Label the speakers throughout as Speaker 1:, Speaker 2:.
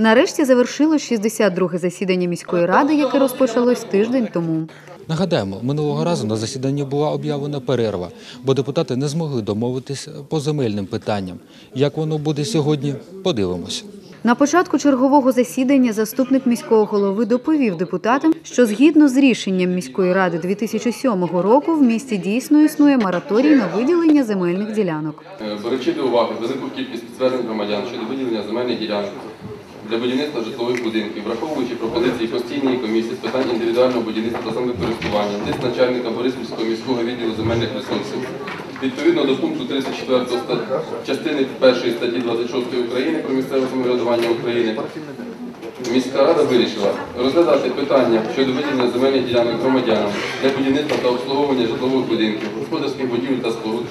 Speaker 1: Нарешті завершилось 62-ге засідання міської ради, яке розпочалось тиждень тому.
Speaker 2: Нагадаємо, минулого разу на засіданні була об'явлена перерва, бо депутати не змогли домовитись по земельним питанням. Як воно буде сьогодні, подивимося.
Speaker 1: На початку чергового засідання заступник міського голови доповів депутатам, що згідно з рішенням міської ради 2007 року в місті дійсно існує мораторій на виділення земельних ділянок.
Speaker 3: Е, Беручи до уваги велику кількість підтверджень громадян щодо виділення земельних ділянок для будівництва житлових будинків, враховуючи пропозиції постійної комісії з питань індивідуального будівництва та самовикористування, лист начальника Бориспільського міського відділу земельних ресурсів, відповідно до пункту 34 ста- частини 1 статті 26 України про місцеве самоврядування України, Міська рада вирішила розглядати питання щодо виділення земельних ділянок громадянам для будівництва та обслуговування житлових будинків, господарських будівель та споруд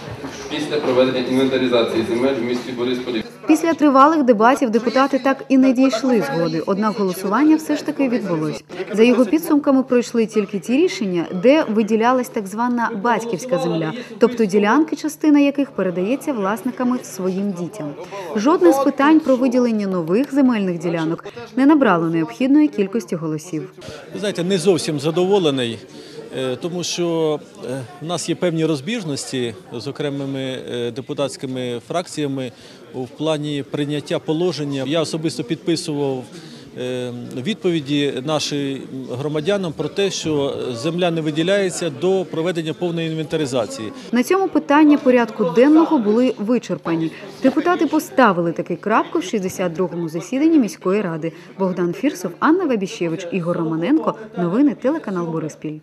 Speaker 3: після проведення інвентаризації земель в місті Борисполі.
Speaker 1: Після тривалих дебатів депутати так і не дійшли згоди, однак голосування все ж таки відбулось. За його підсумками пройшли тільки ті рішення, де виділялась так звана батьківська земля, тобто ділянки, частина яких передається власниками своїм дітям. Жодне з питань про виділення нових земельних ділянок не набрало необхідної кількості голосів.
Speaker 4: Ви знаєте, не зовсім задоволений, тому що е, в нас є певні розбіжності з окремими е, депутатськими фракціями в плані прийняття положення. Я особисто підписував е, відповіді нашим громадянам про те, що земля не виділяється до проведення повної інвентаризації.
Speaker 1: На цьому питання порядку денного були вичерпані. Депутати поставили таки крапку в 62-му засіданні міської ради. Богдан Фірсов, Анна Вабіщевич, Ігор Романенко. Новини телеканал Бориспіль.